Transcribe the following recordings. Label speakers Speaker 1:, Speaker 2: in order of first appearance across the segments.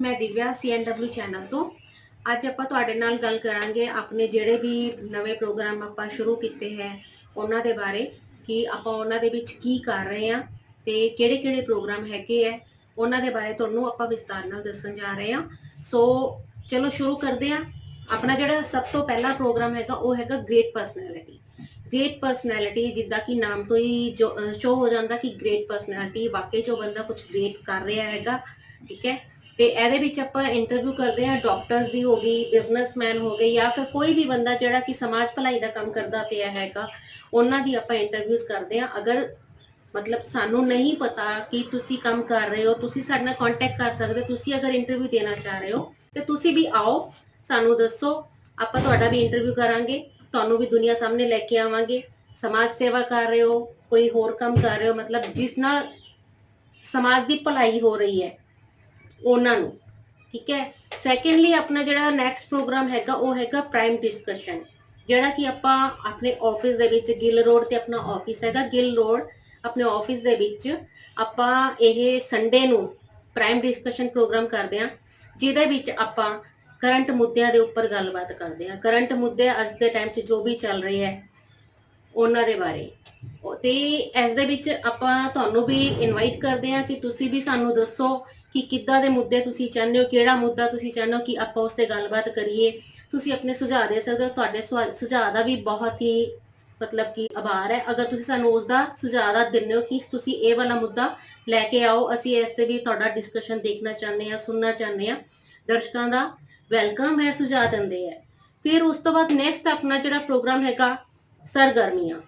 Speaker 1: ਮੈਂ Divya CNW channel ਤੋਂ। ਅੱਜ ਆਪਾਂ ਤੁਹਾਡੇ ਨਾਲ ਗੱਲ ਕਰਾਂਗੇ ਆਪਣੇ ਜਿਹੜੇ ਵੀ ਨਵੇਂ ਪ੍ਰੋਗਰਾਮ ਆਪਾਂ ਸ਼ੁਰੂ ਕੀਤੇ ਹੈ ਉਹਨਾਂ ਦੇ ਬਾਰੇ, ਕਿ ਆਪਾਂ ਉਹਨਾਂ ਦੇ ਵਿੱਚ ਕੀ ਕਰ ਰਹੇ ਹਾਂ ਤੇ ਕਿਹੜੇ-ਕਿਹੜੇ ਪ੍ਰੋਗਰਾਮ ਹੈਗੇ ਹੈ, ਉਹਨਾਂ ਦੇ ਬਾਰੇ ਤੁਹਾਨੂੰ ਆਪਾਂ ਵਿਸਤਾਰ ਨਾਲ ਦੱਸਣ ਜਾ ਰਹੇ ਹਾਂ। ਸੋ ਚਲੋ ਸ਼ੁਰੂ ਕਰਦੇ ਹਾਂ। ਆਪਣਾ ਜਿਹੜਾ ਸਭ ਤੋਂ ਪਹਿਲਾ ਪ੍ਰੋਗਰਾਮ ਹੈਗਾ ਉਹ ਹੈਗਾ ਗ੍ਰੇਟ ਪਰਸਨੈਲਿਟੀ ਗ੍ਰੇਟ ਪਰਸਨੈਲਿਟੀ ਜਿੱਦਾਂ ਕਿ ਨਾਮ ਤੋਂ ਹੀ ਜੋ ਸ਼ੋ ਹੋ ਜਾਂਦਾ ਕਿ ਗ੍ਰੇਟ ਪਰਸਨੈਲਿਟੀ ਵਾਕਈ ਜੋ ਬੰਦਾ ਕੁਝ ਗ੍ਰੇਟ ਕਰ ਰਿਹਾ ਹੈਗਾ, ਠੀਕ ਹੈ ਤੇ ਇਹਦੇ ਵਿੱਚ ਆਪਾਂ ਇੰਟਰਵਿਊ ਕਰਦੇ ਹਾਂ ਡਾਕਟਰਸ ਦੀ ਹੋ ਗਈ ਬਿਜ਼ਨਸਮੈਨ ਹੋ ਗਏ ਜਾਂ ਫਿਰ ਕੋਈ ਵੀ ਬੰਦਾ ਜਿਹੜਾ ਕਿ ਸਮਾਜ ਭਲਾਈ ਦਾ ਕੰਮ ਕਰਦਾ ਪਿਆ ਹੈਗਾ, ਉਹਨਾਂ ਦੀ ਆਪਾਂ ਇੰਟਰਵਿਊਜ਼ ਕਰਦੇ ਹਾਂ। ਅਗਰ ਮਤਲਬ ਸਾਨੂੰ ਨਹੀਂ ਪਤਾ ਕਿ ਤੁਸੀਂ ਕੰਮ ਕਰ ਰਹੇ ਹੋ, ਤੁਸੀਂ ਸਾਡੇ ਨਾਲ ਕੰਟੈਕਟ ਕਰ ਸਕਦੇ ਹੋ ਤੁਸੀਂ ਅਗਰ ਇੰਟਰਵਿਊ ਦੇਣਾ ਚਾਹ ਰਹੇ ਹੋ, ਤੇ ਤੁਸੀਂ ਵੀ ਆਓ, ਸਾਨੂੰ ਦੱਸੋ, ਆਪਾਂ ਤੁਹਾਡਾ ਵੀ ਇੰਟਰਵਿਊ ਕਰਾਂਗੇ, ਤੁਹਾਨੂੰ ਵੀ ਦੁਨੀਆ ਸਾਹਮਣੇ ਲੈ ਕੇ ਆਵਾਂਗੇ। ਸਮਾਜ ਸੇਵਾ ਕਰ ਰਹੇ ਹੋ, ਕੋਈ ਹੋਰ ਕੰਮ ਕਰ ਰਹੇ ਹੋ, ਮਤਲਬ ਜਿਸ ਨਾਲ ਸਮਾਜ ਦੀ ਭਲਾਈ ਹੋ ਰਹੀ ਹੈ। ਉਹਨਾਂ ਨੂੰ, ਠੀਕ ਹੈ? ਸੈਕੰਡਲੀ ਆਪਣਾ ਜਿਹੜਾ ਨੈਕਸਟ ਪ੍ਰੋਗਰਾਮ ਹੈਗਾ, ਉਹ ਹੈਗਾ ਪ੍ਰਾਈਮ ਡਿਸਕਸ਼ਨ ਜਿਹੜਾ ਕਿ ਆਪਾਂ ਆਪਣੇ ਆਫਿਸ ਦੇ ਵਿੱਚ ਗਿੱਲ ਰੋਡ ਤੇ ਆਪਣਾ ਆਫਿਸ ਹੈਗਾ, ਗਿੱਲ ਰੋਡ, ਆਪਣੇ ਆਫਿਸ ਦੇ ਵਿੱਚ ਆਪਾਂ ਇਹ ਸੰਡੇ ਨੂੰ ਪ੍ਰਾਈਮ ਡਿਸਕਸ਼ਨ ਪ੍ਰੋਗਰਾਮ ਕਰਦੇ ਹਾਂ, ਜਿਹਦੇ ਵਿੱਚ ਆਪਾਂ ਕਰੰਟ ਮੁੱਦਿਆਂ ਦੇ ਉੱਪਰ ਗੱਲਬਾਤ ਕਰਦੇ ਹਾਂ। ਕਰੰਟ ਮੁੱਦੇ ਅੱਜ ਦੇ ਟਾਈਮ 'ਚ ਜੋ ਵੀ ਚੱਲ ਰਹੇ ਹੈ, ਉਹਨਾਂ ਦੇ ਬਾਰੇ। ਉਹ ਤੇ ਇਸ ਦੇ ਵਿੱਚ ਆਪਾਂ ਤੁਹਾਨੂੰ ਵੀ ਇਨਵਾਈਟ ਕਰਦੇ ਹਾਂ ਕਿ ਤੁਸੀਂ ਵੀ ਸਾਨੂੰ ਦੱਸੋ ਕਿ ਕਿੱਦਾਂ ਦੇ ਮੁੱਦੇ ਤੁਸੀਂ ਚਾਹੁੰਦੇ ਹੋ, ਕਿਹੜਾ ਮੁੱਦਾ ਤੁਸੀਂ ਚਾਹੁੰਦੇ ਹੋ ਕਿ ਆਪਾਂ ਉਸ ਤੇ ਗੱਲਬਾਤ ਕਰੀਏ। ਤੁਸੀਂ ਆਪਣੇ ਸੁਝਾਅ ਦੇ ਸਕਦੇ ਹੋ, ਤੁਹਾਡੇ ਸੁਆ- ਸੁਝਾਅ ਦਾ ਵੀ ਬਹੁਤ ਹੀ ਮਤਲਬ ਕਿ ਆਭਾਰ ਹੈ। ਅਗਰ ਤੁਸੀਂ ਸਾਨੂੰ ਉਸ ਦਾ ਸੁਝਾਅ ਦਾ ਦਿੰਦੇ ਹੋ ਕਿ ਤੁਸੀਂ ਇਹ ਵਾਲਾ ਮੁੱਦਾ ਲੈ ਕੇ ਆਓ, ਅਸੀਂ ਇਸ ਤੇ ਵੀ ਤੁਹਾਡਾ ਡਿਸਕਸ਼ਨ ਦੇਖਣਾ ਚਾਹੁੰਦੇ ਹਾਂ, ਸੁਣਨਾ ਚਾਹੁੰਦੇ ਹਾਂ। ਦਰਸ਼ਕਾਂ ਦਾ ਵੈਲਕਮ ਹੈ, ਸੁਝਾਅ ਦਿੰਦੇ ਹੈ। ਫਿਰ ਉਸ ਤੋਂ ਬਾਅਦ ਨੈਕਸਟ ਆਪਣਾ ਜਿਹੜਾ ਪ੍ਰੋਗਰਾਮ ਹੈਗਾ, ਸਰਗਰਮੀਆਂ।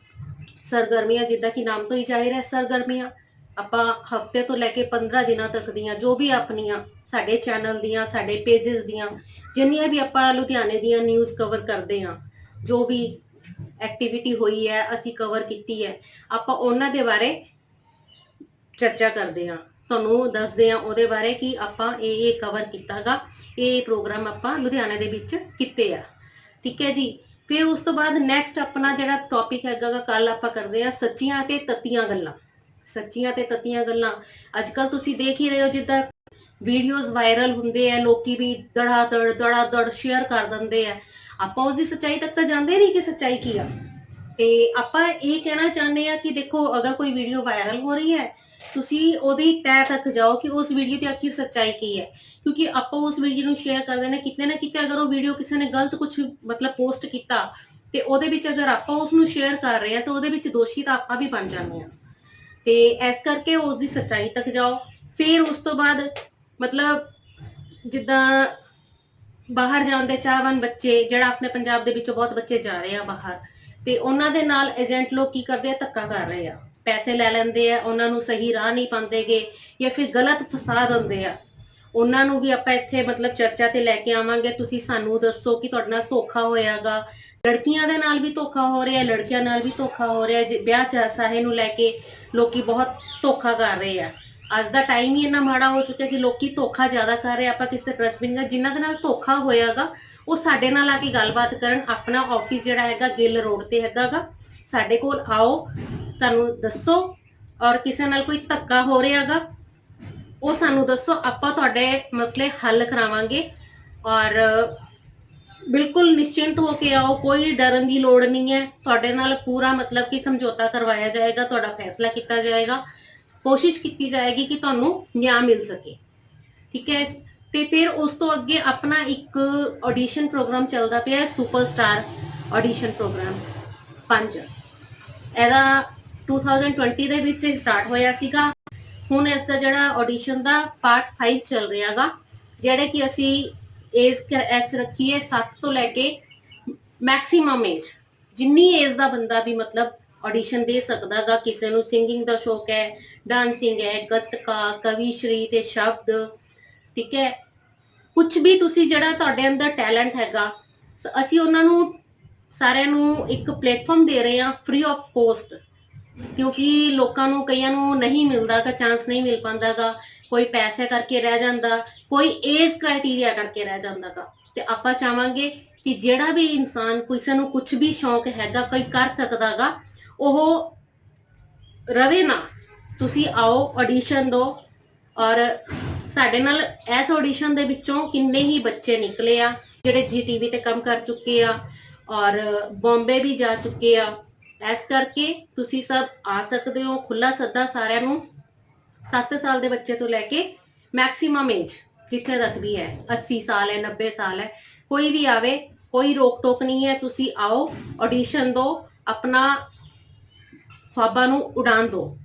Speaker 1: ਸਰਗਰਮੀਆਂ ਜਿੱਦਾਂ ਕਿ ਨਾਮ ਤੋਂ ਹੀ ਜ਼ਾਹਿਰ ਹੈ, ਸਰਗਰਮੀਆਂ। ਆਪਾਂ ਹਫ਼ਤੇ ਤੋਂ ਲੈ ਕੇ 15 ਦਿਨਾਂ ਤੱਕ ਦੀਆਂ ਜੋ ਵੀ ਆਪਣੀਆਂ ਸਾਡੇ ਚੈਨਲ ਦੀਆਂ, ਸਾਡੇ ਪੇजेस ਦੀਆਂ, ਜਿੰਨੀਆਂ ਵੀ ਆਪਾਂ ਲੁਧਿਆਣੇ ਦੀਆਂ ਨਿਊਜ਼ ਕਵਰ ਕਰਦੇ ਹਾਂ, ਜੋ ਵੀ ਐਕਟੀਵਿਟੀ ਹੋਈ ਹੈ, ਅਸੀਂ ਕਵਰ ਕੀਤੀ ਹੈ, ਆਪਾਂ ਉਹਨਾਂ ਦੇ ਬਾਰੇ ਚਰਚਾ ਕਰਦੇ ਹਾਂ। ਤੁਹਾਨੂੰ ਦੱਸਦੇ ਹਾਂ ਉਹਦੇ ਬਾਰੇ ਕਿ ਆਪਾਂ ਇਹ ਇਹ ਕਵਰ ਕੀਤਾਗਾ, ਇਹ ਪ੍ਰੋਗਰਾਮ ਆਪਾਂ ਲੁਧਿਆਣੇ ਦੇ ਵਿੱਚ ਕੀਤੇ ਆ। ਠੀਕ ਹੈ ਜੀ? ਫਿਰ ਉਸ ਤੋਂ ਬਾਅਦ ਨੈਕਸਟ ਆਪਣਾ ਜਿਹੜਾ ਟੌਪਿਕ ਹੈਗਾ ਕੱਲ ਆਪਾਂ ਕਰਦੇ ਆ ਸੱਚੀਆਂ ਤੇ ਤੱਤੀਆਂ ਗੱਲਾਂ। ਸੱਚੀਆਂ ਤੇ ਤੱਤੀਆਂ ਗੱਲਾਂ। ਅੱਜ ਕੱਲ ਤੁਸੀਂ ਦੇਖ ਹੀ ਰਹੇ ਹੋ ਜਿੱਦਾਂ ਵੀਡੀਓਜ਼ ਵਾਇਰਲ ਹੁੰਦੇ ਆ, ਲੋਕੀ ਵੀ ਦੜਾ ਦੜ ਦੜਾ ਦੜ ਸ਼ੇਅਰ ਕਰ ਦਿੰਦੇ ਆ। ਆਪਾਂ ਉਸ ਦੀ ਸੱਚਾਈ ਤੱਕ ਤਾਂ ਜਾਂਦੇ ਨਹੀਂ ਕਿ ਸੱਚਾਈ ਕੀ ਆ। ਤੇ ਆਪਾਂ ਇਹ ਕਹਿਣਾ ਚਾਹੁੰਦੇ ਆ ਕਿ ਦੇਖੋ, ਅਗਰ ਕੋਈ ਵੀਡੀਓ ਵਾਇਰਲ ਹੋ ਰਹੀ ਹੈ, ਤੁਸੀਂ ਉਹਦੀ ਤਹਿ ਤੱਕ ਜਾਓ ਕਿ ਉਸ ਵੀਡੀਓ ਦੀ ਆਖਿਰ ਸੱਚਾਈ ਕੀ ਹੈ। ਕਿਉਂਕਿ ਆਪਾਂ ਉਸ ਵੀਡੀਓ ਨੂੰ ਸ਼ੇਅਰ ਕਰਦੇ ਨੇ, ਕਿਤੇ ਨਾ ਕਿਤੇ ਅਗਰ ਉਹ ਵੀਡੀਓ ਕਿਸੇ ਨੇ ਗਲਤ ਕੁਝ ਮਤਲਬ ਪੋਸਟ ਕੀਤਾ, ਤੇ ਉਹਦੇ ਵਿੱਚ ਅਗਰ ਆਪਾਂ ਉਸ ਨੂੰ ਸ਼ੇਅਰ ਕਰ ਰਹੇ ਹਾਂ ਤਾਂ ਉਹਦੇ ਵਿੱਚ ਦੋਸ਼ੀ ਤਾਂ ਆਪਾਂ ਵੀ ਬਣ ਜਾਂਦੇ ਹਾਂ ਤੇ ਇਸ ਕਰਕੇ ਉਸ ਦੀ ਸੱਚਾਈ ਤੱਕ ਜਾਓ। ਫਿਰ ਉਸ ਤੋਂ ਬਾਅਦ ਮਤਲਬ ਜਿੱਦਾਂ ਬਾਹਰ ਜਾਂਦੇ ਚਾਹਵਾਨ ਬੱਚੇ, ਜਿਹੜਾ ਆਪਣੇ ਪੰਜਾਬ ਦੇ ਵਿੱਚੋਂ ਬਹੁਤ ਬੱਚੇ ਜਾ ਰਹੇ ਆ ਬਾਹਰ, ਤੇ ਉਹਨਾਂ ਦੇ ਨਾਲ ਏਜੰਟ ਲੋਕ ਕੀ ਕਰਦੇ ਆ? ਧੱਕਾ ਕਰ ਰਹੇ ਆ। ਪੈਸੇ ਲੈ ਲੈਂਦੇ ਆ, ਉਹਨਾਂ ਨੂੰ ਸਹੀ ਰਾਹ ਨਹੀਂ ਪਾਉਂਦੇਗੇ ਜਾਂ ਫਿਰ ਗਲਤ ਫਸਾ ਦਿੰਦੇ ਆ। ਉਹਨਾਂ ਨੂੰ ਵੀ ਆਪਾਂ ਇੱਥੇ ਮਤਲਬ ਚਰਚਾ ਤੇ ਲੈ ਕੇ ਆਵਾਂਗੇ। ਤੁਸੀਂ ਸਾਨੂੰ ਦੱਸੋ ਕਿ ਤੁਹਾਡੇ ਨਾਲ ਧੋਖਾ ਹੋਇਆਗਾ। ਲੜਕੀਆਂ ਦੇ ਨਾਲ ਵੀ ਧੋਖਾ ਹੋ ਰਿਹਾ, ਲੜਕਿਆਂ ਨਾਲ ਵੀ ਧੋਖਾ ਹੋ ਰਿਹਾ। ਜੇ ਵਿਆਹ ਚਾਹੇ ਨੂੰ ਲੈ ਕੇ ਲੋਕੀ ਬਹੁਤ ਧੋਖਾ ਕਰ ਰਹੇ ਆ। ਅੱਜ ਦਾ ਟਾਈਮ ਹੀ ਇੰਨਾ ਮਾੜਾ ਹੋ ਚੁੱਕਿਆ ਕਿ ਲੋਕੀ ਧੋਖਾ ਜ਼ਿਆਦਾ ਕਰ ਰਹੇ ਆ, ਆਪਾਂ ਕਿਸੇ ਟਰਸਟ ਵੀ ਜਿਨ੍ਹਾਂ ਦੇ ਨਾਲ ਧੋਖਾ ਹੋਇਆਗਾ ਉਹ ਸਾਡੇ ਨਾਲ ਆ ਕੇ ਗੱਲਬਾਤ ਕਰਨ। ਆਪਣਾ ਆਫਿਸ ਜਿਹੜਾ ਹੈਗਾ ਗਿੱਲ ਰੋਡ ਤੇ ਹੈਗਾਗਾ। ਸਾਡੇ ਕੋਲ ਆਓ ਤੁਹਾਨੂੰ ਦੱਸੋ ਔਰ ਕਿਸੇ ਨਾਲ ਕੋਈ ਧੱਕਾ ਹੋ ਰਿਹਾਗਾ ਉਹ ਸਾਨੂੰ ਦੱਸੋ। ਆਪਾਂ ਤੁਹਾਡੇ ਮਸਲੇ ਹੱਲ ਕਰਾਵਾਂਗੇ ਔਰ ਬਿਲਕੁਲ ਨਿਸ਼ਚਿੰਤ ਹੋ ਕੇ ਆਓ, ਕੋਈ ਡਰਨ ਦੀ ਲੋੜ ਨਹੀਂ ਹੈ। ਤੁਹਾਡੇ ਨਾਲ ਪੂਰਾ ਮਤਲਬ ਕਿ ਸਮਝੌਤਾ ਕਰਵਾਇਆ ਜਾਏਗਾ, ਤੁਹਾਡਾ ਫੈਸਲਾ ਕੀਤਾ ਜਾਏਗਾ। ਕੋਸ਼ਿਸ਼ ਕੀਤੀ ਜਾਏਗੀ ਕਿ ਤੁਹਾਨੂੰ ਨਿਆਂ ਮਿਲ ਸਕੇ। ਠੀਕ ਹੈ? ਤੇ ਫਿਰ ਉਸ ਤੋਂ ਅੱਗੇ ਆਪਣਾ ਇੱਕ ਆਡੀਸ਼ਨ ਪ੍ਰੋਗਰਾਮ ਚੱਲਦਾ ਪਿਆ ਹੈ ਸੁਪਰਸਟਾਰ ਆਡੀਸ਼ਨ ਪ੍ਰੋਗਰਾਮ 5 ਇਹਦਾ 2020 ਦੇ ਵਿੱਚ ਸਟਾਰਟ ਹੋਇਆ ਸੀਗਾ। ਹੁਣ ਇਸ ਦਾ ਜਿਹੜਾ ਆਡੀਸ਼ਨ ਦਾ ਪਾਰਟ 5 ਚੱਲ ਰਿਹਾਗਾ, ਜਿਹੜੇ ਕਿ ਅਸੀਂ ਏਜ ਐਸ ਰੱਖੀ ਹੈ 7 ਤੋਂ ਲੈ ਕੇ ਮੈਕਸਿਮਮ ਏਜ ਜਿੰਨੀ ਏਜ ਦਾ ਬੰਦਾ ਵੀ ਮਤਲਬ ਆਡੀਸ਼ਨ ਦੇ ਸਕਦਾਗਾ, ਕਿਸੇ ਨੂੰ ਸਿੰਗਿੰਗ ਦਾ ਸ਼ੌਕ ਹੈ ਡਾਂਸਿੰਗ ਹੈ, ਗੱਤਕਾ ਕਵੀਸ਼ਰੀ ਤੇ ਸ਼ਬਦ, ਠੀਕ ਹੈ। ਕੁਝ ਵੀ ਤੁਸੀਂ ਜਿਹੜਾ ਤੁਹਾਡੇ ਅੰਦਰ ਟੈਲੈਂਟ ਹੈਗਾ ਅਸੀਂ ਉਹਨਾਂ ਨੂੰ ਸਾਰਿਆਂ ਨੂੰ ਇੱਕ ਪਲੇਟਫਾਰਮ ਦੇ ਰਹੇ ਹਾਂ ਫ੍ਰੀ ਆਫ ਕੋਸਟ ਕਿਉਂਕਿ ਲੋਕਾਂ ਨੂੰ, ਕਈਆਂ ਨੂੰ ਨਹੀਂ ਮਿਲਦਾ ਮਿਲਦਾਗਾ ਚਾਂਸ ਨਹੀਂ ਮਿਲ ਪਾਉਂਦਾਗਾ। ਕੋਈ ਪੈਸੇ ਕਰਕੇ ਰਹਿ ਜਾਂਦਾ, ਕੋਈ ਏਜ ਕ੍ਰਾਈਟੇਰੀਆ ਕਰਕੇ ਰਹਿ ਜਾਂਦਾ ਗਾ। ਤੇ ਆਪਾਂ ਚਾਹਾਂਗੇ ਕਿ ਜਿਹੜਾ ਵੀ ਇਨਸਾਨ ਕਿਸੇ ਨੂੰ ਕੁਝ ਵੀ ਸ਼ੌਂਕ ਹੈਗਾ, ਕੋਈ ਕਰ ਸਕਦਾਗਾ ਉਹ ਰਵੇ ਨਾ। ਤੁਸੀਂ ਆਓ ਆਡੀਸ਼ਨ ਦਿਓ, ਔਰ ਸਾਡੇ ਨਾਲ ਇਸ ਆਡੀਸ਼ਨ ਦੇ ਵਿੱਚੋਂ ਕਿੰਨੇ ਹੀ ਬੱਚੇ ਨਿਕਲੇ ਆ, ਜਿਹੜੇ ਜੀ ਟੀਵੀ ਤੇ ਕੰਮ ਕਰ ਚੁੱਕੇ ਆ, ਔਰ ਬੰਬੇ ਵੀ ਜਾ ਚੁੱਕੇ ਆ। ਇਸ ਕਰਕੇ ਤੁਸੀਂ ਸਭ ਆ ਸਕਦੇ ਹੋ ਖੁੱਲਾ ਸੱਦਾ ਸਾਰਿਆਂ ਨੂੰ। 7 ਸਾਲ ਦੇ ਬੱਚੇ ਤੋਂ ਲੈ ਕੇ ਮੈਕਸਿਮਮ ਏਜ ਜਿੱਥੇ ਤੱਕ ਵੀ ਹੈ 80 ਸਾਲ ਹੈ 90 ਸਾਲ ਹੈ, ਕੋਈ ਵੀ ਆਵੇ, ਕੋਈ ਰੋਕ ਟੋਕ ਨਹੀਂ ਹੈ, ਤੁਸੀਂ ਆਓ ਆਡੀਸ਼ਨ ਦਿਓ ਆਪਣਾ ਖੁਆਬਾਂ ਨੂੰ ਉਡਾਨ ਦਿਓ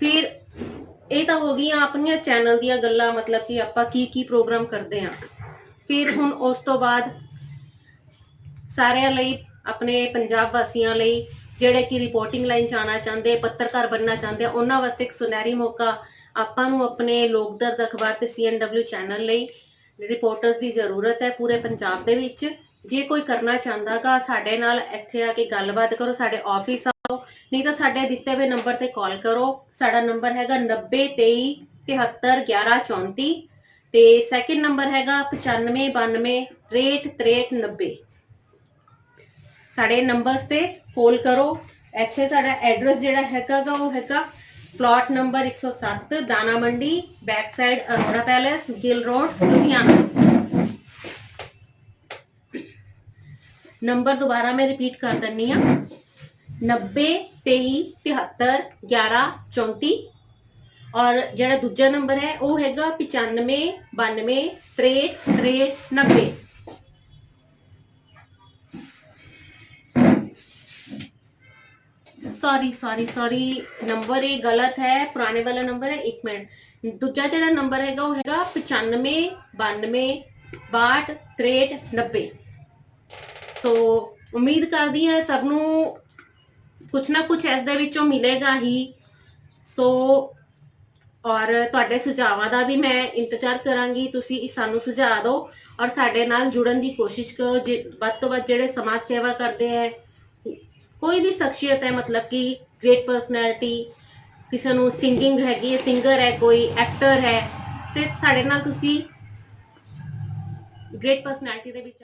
Speaker 1: ਫਿਰ ਇਹ ਤਾਂ ਹੋ ਗਈਆਂ ਆਪਣੀਆਂ ਚੈਨਲ ਦੀਆਂ ਗੱਲਾਂ, ਮਤਲਬ ਕਿ ਆਪਾਂ ਕੀ ਕੀ ਪ੍ਰੋਗਰਾਮ ਕਰਦੇ ਆ ਫਿਰ ਹੁਣ ਉਸ ਤੋਂ ਬਾਅਦ ਸਾਰਿਆਂ ਲਈ, ਆਪਣੇ ਪੰਜਾਬ ਵਾਸੀਆਂ ਲਈ ਜਿਹੜੇ ਕਿ ਰਿਪੋਰਟਿੰਗ ਲਾਈਨ 'ਚ ਆਉਣਾ ਚਾਹੁੰਦੇ ਪੱਤਰਕਾਰ ਬਣਨਾ ਚਾਹੁੰਦੇ ਆ, ਉਹਨਾਂ ਵਾਸਤੇ ਇੱਕ ਸੁਨਹਿਰੀ ਮੌਕਾ ਆਪਾਂ ਨੂੰ ਆਪਣੇ ਲੋਕ ਦਰਦ ਅਖਬਾਰ ਤੇ ਸੀਐਨਡਬਲਯੂ ਚੈਨਲ ਲਈ ਰਿਪੋਰਟਰਸ ਦੀ ਜ਼ਰੂਰਤ ਹੈ ਪੂਰੇ ਪੰਜਾਬ ਦੇ ਵਿੱਚ। ਜੇ ਕੋਈ ਕਰਨਾ ਚਾਹੁੰਦਾਗਾ ਸਾਡੇ ਨਾਲ ਇੱਥੇ ਆ ਕੇ ਗੱਲਬਾਤ ਕਰੋ ਸਾਡੇ ਆਫਿਸ ਆਓ ਨਹੀਂ ਤਾਂ ਸਾਡੇ ਦਿੱਤੇ ਹੋਏ ਨੰਬਰ ਤੇ ਕਾਲ ਕਰੋ। ਸਾਡਾ ਨੰਬਰ ਹੈਗਾ 9023 731134 ਤੇ ਸੈਕਿੰਡ ਨੰਬਰ ਹੈਗਾ 9592 636390 ਸਾਡੇ ਨੰਬਰਸ ਤੇ ਕਾਲ ਕਰੋ। ਇੱਥੇ ਸਾਡਾ ਐਡਰੈਸ ਜਿਹੜਾ ਹੈਗਾ ਗਾ, ਉਹ ਹੈਗਾ ਪਲਾਟ ਨੰਬਰ 107 ਦਾਣਾ ਮੰਡੀ back side Arora palace Gill road Ludhiana. Number ਦੁਬਾਰਾ ਮੈਂ ਰਿਪੀਟ ਕਰ ਦਿੰਨੀ ਆ 90 23 73 11 34 ਔਰ ਜਿਹੜਾ ਦੂਜਾ ਨੰਬਰ ਹੈ, ਉਹ ਹੈਗਾ 95 92 63 90 ਸੌਰੀ ਸੌਰੀ ਸੌਰੀ ਨੰਬਰ ਇਹ ਗਲਤ ਹੈ ਪੁਰਾਣੇ ਵਾਲਾ ਨੰਬਰ ਹੈ 1 ਮਿੰਟ ਦੂਜਾ ਜਿਹੜਾ ਨੰਬਰ ਹੈਗਾ, ਉਹ ਹੈਗਾ 95 92 62 63 90 ਸੋ ਉਮੀਦ ਕਰਦੀ ਹਾਂ ਸਭ ਨੂੰ ਕੁਛ ਨਾ ਕੁਛ ਇਸ ਦੇ ਵਿੱਚੋਂ ਮਿਲੇਗਾ ਹੀ. ਸੋ ਔਰ ਤੁਹਾਡੇ ਸੁਝਾਵਾਂ ਦਾ ਵੀ ਮੈਂ ਇੰਤਜ਼ਾਰ ਕਰਾਂਗੀ, ਤੁਸੀਂ ਸਾਨੂੰ ਸੁਝਾਅ ਦਿਓ ਔਰ ਸਾਡੇ ਨਾਲ ਜੁੜਨ ਦੀ ਕੋਸ਼ਿਸ਼ ਕਰੋ, ਜੇ ਵੱਧ ਤੋਂ ਵੱਧ ਜਿਹੜੇ ਸਮਾਜ ਸੇਵਾ ਕਰਦੇ ਹੈ ਕੋਈ ਵੀ ਸ਼ਖਸੀਅਤ ਹੈ, ਮਤਲਬ ਕਿ ਗ੍ਰੇਟ ਪਰਸਨੈਲਿਟੀ ਕਿਸੇ ਨੂੰ ਸਿੰਗਿੰਗ ਹੈਗੀ ਹੈ ਸਿੰਗਰ ਹੈ, ਕੋਈ ਐਕਟਰ ਹੈ, ਤੇ ਸਾਡੇ ਨਾਲ ਤੁਸੀਂ ਗ੍ਰੇਟ ਪਰਸਨੈਲਿਟੀ ਦੇ ਵਿੱਚ